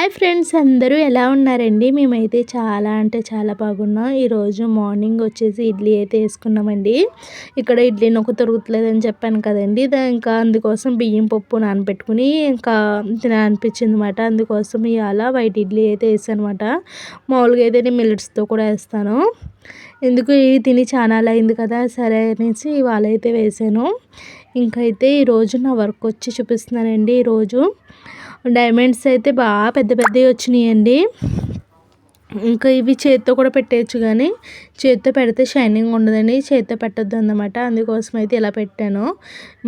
Hi friends అందరూ ఎలా ఉన్నారండి? మేమైతే చాలా అంటే చాలా బాగున్నాం. ఈరోజు మార్నింగ్ వచ్చేసి ఇడ్లీ అయితే వేసుకున్నామండి. ఇక్కడ ఇడ్లీ నొక్క తొరుగుతలేదని చెప్పాను కదండి. ఇంకా అందుకోసం బియ్యం పప్పు నానబెట్టుకుని ఇంకా అనిపించింది అనమాట అందుకోసం ఇవాళ వైట్ ఇడ్లీ అయితే వేసాను అనమాట మామూలుగా అయితే నేను మిల్లెట్స్తో కూడా వేస్తాను. ఎందుకు? తిని చాలా అయింది కదా సరే అనేసి ఇవాళ అయితే వేసాను. ఇంకైతే ఈరోజు నా వర్క్ వచ్చి చూపిస్తున్నానండి. ఈరోజు డైమండ్స్ అయితే బాగా పెద్ద పెద్దవి వచ్చినాయండి. ఇంకా ఇవి చేత్తో కూడా పెట్టేయచ్చు కానీ చేత్తో పెడితే షైనింగ్ ఉండదని చేత్తో పెట్టద్దు అన్నమాట. అందుకోసం అయితే ఇలా పెట్టాను.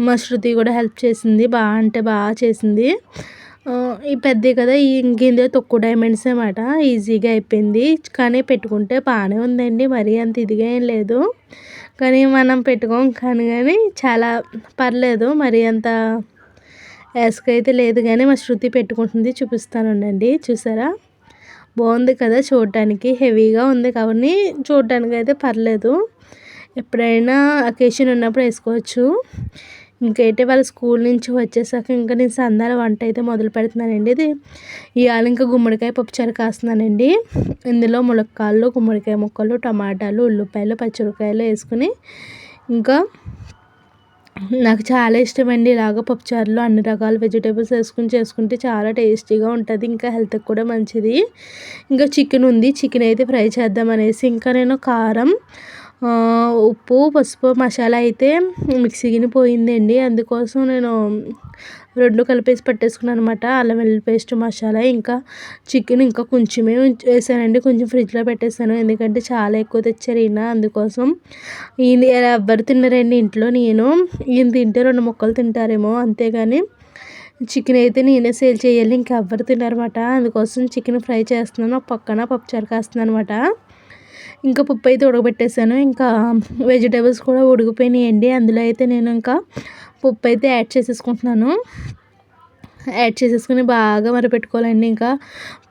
మా శృతి కూడా హెల్ప్ చేసింది. బాగా అంటే బాగా చేసింది. ఈ పెద్ద కదా ఇంకేందో తక్కువ డైమండ్స్ అనమాట ఈజీగా అయిపోయింది. కానీ పెట్టుకుంటే బాగానే ఉందండి. మరీ అంత ఇదిగా ఏం లేదు. కానీ మనం పెట్టుకోం కానీ కానీ చాలా పర్లేదు. మరి అంత యాస్క్ అయితే లేదు కానీ మా శృతి పెట్టుకుంటుంది చూపిస్తానండి చూసారా? బాగుంది కదా చూడటానికి హెవీగా ఉంది కాబట్టి చూడటానికి అయితే పర్లేదు. ఎప్పుడైనా అకేషన్ ఉన్నప్పుడు వేసుకోవచ్చు. ఇంకైతే వాళ్ళ స్కూల్ నుంచి వచ్చేసాక ఇంకా నేను సందాల వంట అయితే మొదలు పెడుతున్నానండి ఇది. ఇవాళ ఇంకా గుమ్మడికాయ పప్పుచారు కాస్తున్నానండి. ఇందులో ములక్కాళ్ళు గుమ్మడికాయ ముక్కలు టమాటాలు ఉల్లిపాయలు పచ్చిమిరకాయలు వేసుకుని ఇంకా నాకు చాలా ఇష్టమండి ఇలాగ పప్పుచారులో అన్ని రకాల వెజిటేబుల్స్ వేసుకుని చేసుకుంటే చాలా టేస్టీగా ఉంటుంది ఇంకా హెల్త్కి కూడా మంచిది. ఇంకా చికెన్ ఉంది చికెన్ అయితే ఫ్రై చేద్దాం అనేసి. ఇంకా నేను కారం ఉప్పు పసుపు మసాలా అయితే మిక్సీని పోయిందండి. అందుకోసం నేను రెండు కలిపేసి పట్టేసుకున్నాను అనమాట అల్లం వెల్లుల్లి పేస్ట్ మసాలా ఇంకా చికెన్ ఇంకా కొంచెమే వేసానండి. కొంచెం ఫ్రిడ్జ్లో పెట్టేసాను. ఎందుకంటే చాలా ఎక్కువ తెచ్చారు ఈయన. అందుకోసం ఈయన ఎవ్వరు తిన్నారండి ఇంట్లో నేను. ఈయన తింటే రెండు ముక్కలు తింటారేమో అంతేగాని చికెన్ అయితే నేనే సేల్ చేయాలి. ఇంకా ఎవ్వరు తిన్నారన్నమాట. అందుకోసం చికెన్ ఫ్రై చేస్తున్నాను. పక్కన పప్పుచారు కాస్తున్నాను అనమాట ఇంకా పప్పు అయితే ఉడకబెట్టేసాను. ఇంకా వెజిటేబుల్స్ కూడా ఉడికిపోయినాయండి. అందులో అయితే నేను ఇంకా పప్పు అయితే యాడ్ చేసేసుకుంటున్నాను. యాడ్ చేసేసుకుని బాగా మరపెట్టుకోవాలండి ఇంకా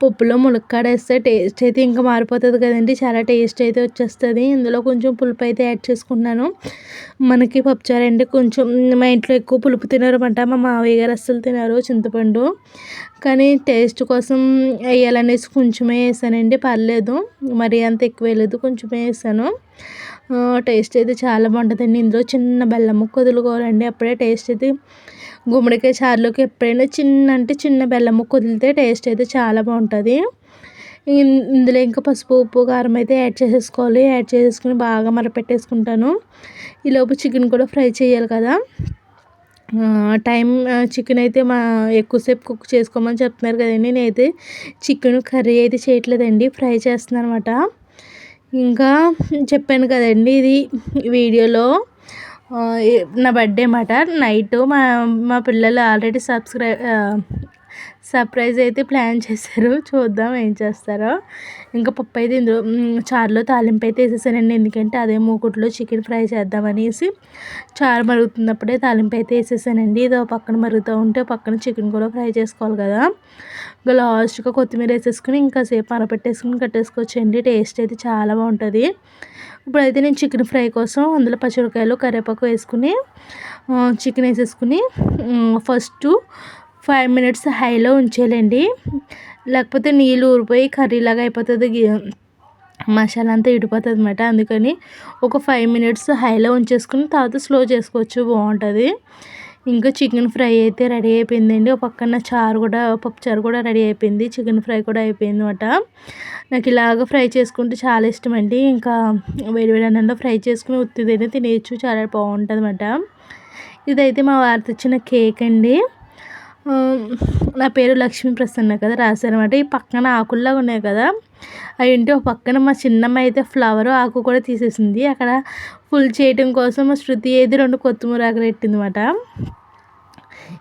పప్పులో ములక్కాడ వేస్తే టేస్ట్ అయితే ఇంకా మారిపోతుంది కదండి. చాలా టేస్ట్ అయితే వచ్చేస్తుంది. ఇందులో కొంచెం పులుపు అయితే యాడ్ చేసుకుంటున్నాను. మనకి పప్పుచారు అండి కొంచెం మా ఇంట్లో ఎక్కువ పులుపు తినారన్నమాట మా మావయ్య గారు అస్సలు తినారు చింతపండు. కానీ టేస్ట్ కోసం వేయాలనేసి కొంచెమే వేసానండి. పర్లేదు. మరి అంత ఎక్కువ వేయలేదు. కొంచెమే వేసాను. టేస్ట్ అయితే చాలా బాగుంటుందండి. ఇందులో చిన్న బెల్లం ముక్క వదులుకోవాలండి. అప్పుడే టేస్ట్ అయితే గుమ్మడికాయ చారులోకి ఎప్పుడైనా చిన్న అంటే చిన్న బెల్లం ముక్క వదిలితే టేస్ట్ అయితే చాలా బాగుంటుంది. ఇందులో ఇంకా పసుపు ఉప్పు కారం అయితే యాడ్ చేసేసుకోవాలి. యాడ్ చేసేసుకుని బాగా మరపెట్టేసుకుంటాను. ఈలోపు చికెన్ కూడా ఫ్రై చేయాలి కదా. టైం చికెన్ అయితే మా ఎక్కువసేపు కుక్ చేసుకోమని చెప్తున్నారు కదండి. నేనైతే చికెన్ కర్రీ అయితే చేయట్లేదండి. ఫ్రై చేస్తున్నాను అనమాట ఇంకా చెప్పాను కదండి ఇది వీడియోలో నా బర్త్డే మాట. నైట్ మా మా పిల్లలు ఆల్రెడీ సబ్స్క్రైబ్ సర్ప్రైజ్ అయితే ప్లాన్ చేశారు. చూద్దాం ఏం చేస్తారో. ఇంకా పప్పు అయితే ఇందులో చారులో తాలింపు అయితే వేసేసానండి. ఎందుకంటే అదే మూకుట్లో చికెన్ ఫ్రై చేద్దామనేసి చారు మరుగుతున్నప్పుడే తాలింపు అయితే వేసేసానండి. ఇది పక్కన మరుగుతూ ఉంటే పక్కన చికెన్ కూడా ఫ్రై చేసుకోవాలి కదా. ఇంకా లాస్ట్గా కొత్తిమీర వేసేసుకుని ఇంకా సేపు అరపెట్టేసుకుని కట్టేసుకోవచ్చండి. టేస్ట్ అయితే చాలా బాగుంటుంది. ఇప్పుడైతే నేను చికెన్ ఫ్రై కోసం అందులో పచ్చిమిరకాయలు కరివేపాకు వేసుకుని చికెన్ వేసేసుకుని ఫస్ట్ ఫైవ్ మినిట్స్ హైలో ఉంచేయాలండి లేకపోతే నీళ్ళు ఊరిపోయి కర్రీలాగా అయిపోతుంది మసాలా అంతా ఇడిపోతుంది అనమాట అందుకని ఒక ఫైవ్ మినిట్స్ హైలో ఉంచేసుకుని తర్వాత స్లో చేసుకోవచ్చు బాగుంటుంది. ఇంకా చికెన్ ఫ్రై అయితే రెడీ అయిపోయిందండి. ఒక పక్కన చారు కూడా పప్పు చారు కూడా రెడీ అయిపోయింది. చికెన్ ఫ్రై కూడా అయిపోయింది అనమాట నాకు ఇలాగ ఫ్రై చేసుకుంటే చాలా ఇష్టం అండి ఇంకా వేడి వేడి అన్నంలో ఫ్రై చేసుకుని ఉత్తిదైనా తినేయచ్చు. చాలా బాగుంటుంది అనమాట ఇదైతే మా వారి తెచ్చిన కేక్ అండి. నా పేరు లక్ష్మీ ప్రసన్న కదా రాశారనమాట ఈ పక్కన ఆకుల్లాగా ఉన్నాయి కదా అవి ఒక పక్కన మా చిన్నమ్మ అయితే ఫ్లవర్ ఆకు కూడా తీసేసింది. అక్కడ ఫుల్ చేయటం కోసం మా శృతి అయితే రెండు కొత్తిమీర ఆకులు పెట్టిందన్నమాట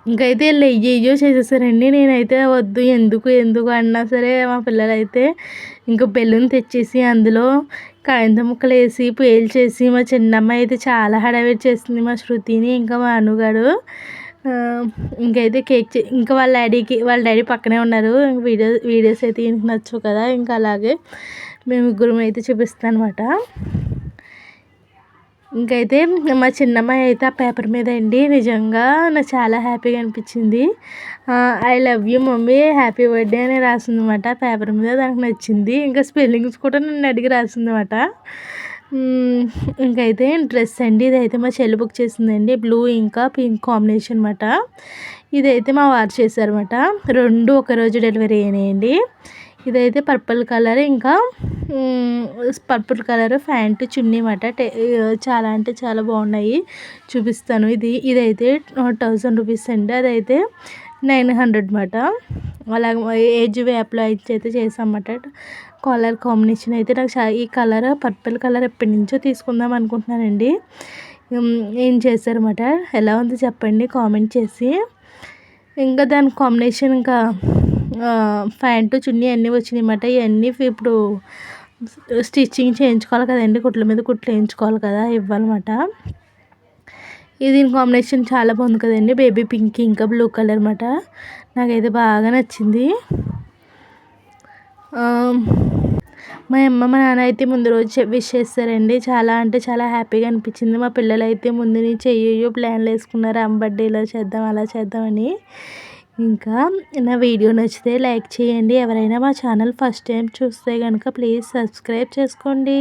ఇంకైతే లెయ్యో చేసేసారండి. నేనైతే వద్దు ఎందుకు ఎందుకు అన్నా సరే మా పిల్లలు అయితే ఇంకా బెలూన్ తెచ్చేసి అందులో కాయంత ముక్కలు వేసి పేల్చేసి మా చిన్నమ్మ అయితే చాలా హడావిడి చేస్తుంది మా శృతిని ఇంకా మా అనుగాడు ఇంకైతే కేక్ ఇంకా వాళ్ళ డాడీకి వాళ్ళ డాడీ పక్కనే ఉన్నారు. వీడియో వీడియోస్ అయితే ఇంక నచ్చు కదా. ఇంకా అలాగే మేము ముగ్గురం అయితే చూపిస్తాను అనమాట ఇంకైతే మా చిన్నమ్మాయి అయితే ఆ పేపర్ మీద అండి. నిజంగా నాకు చాలా హ్యాపీగా అనిపించింది. I love you mummy happy birthday అని రాసిందన్నమాట పేపర్ మీద. దానికి నచ్చింది. ఇంకా స్పెల్లింగ్స్ కూడా నన్ను అడిగి రాసిందన్నమాట. ఇంకైతే డ్రెస్ అండి. ఇదైతే మా చెల్లి బుక్ చేసిందండి. బ్లూ ఇంకా పింక్ కాంబినేషన్ అనమాట ఇదైతే మా వారు చేశారన్నమాట. రెండు ఒకరోజు డెలివరీ అయినాయండి. ఇదైతే పర్పుల్ కలర్ ఇంకా పర్పుల్ కలర్ ప్యాంటు చున్నీ మాట చాలా అంటే చాలా బాగున్నాయి. చూపిస్తాను. ఇది ఇదైతే థౌజండ్ రూపీస్ అండి. అదైతే నైన్ హండ్రెడ్ మాట అలా ఏజ్ వ్యాప్లో అయితే చేసామన్నమాట కలర్ కాంబినేషన్ అయితే నాకు ఈ కలర్ పర్పుల్ కలర్ ఎప్పటి నుంచో తీసుకుందాం అనుకుంటున్నానండి. ఏం చేశారన్నమాట? ఎలా ఉంది చెప్పండి కామెంట్ చేసి. ఇంకా దాని కాంబినేషన్ ఇంకా ప్యాంటు చున్నీ అన్నీ వచ్చినాయి అన్నమాట. ఇవన్నీ ఇప్పుడు స్టిచ్చింగ్ చేయించుకోవాలి కదండి కుట్ల మీద కుట్లు వేయించుకోవాలి కదా ఇవ్వాలన్నమాట. ఇది కాంబినేషన్ చాలా బాగుంది కదండి బేబీ పింక్ ఇంకా బ్లూ కలర్ అనమాట నాకైతే బాగా నచ్చింది. మా అమ్మ మా నాన్న అయితే ముందు రోజు విష్ చేస్తారండి. చాలా అంటే చాలా హ్యాపీగా అనిపించింది. మా పిల్లలు అయితే ముందు నుంచి అయ్యో ప్లాన్లు వేసుకున్నారు. అమ్మ బర్త్డే ఇలా చేద్దాం అలా చేద్దామని. ఇంకా నా వీడియో నచ్చితే లైక్ చేయండి. ఎవరైనా మా ఛానల్ ఫస్ట్ టైం చూస్తే కనుక ప్లీజ్ సబ్స్క్రైబ్ చేసుకోండి.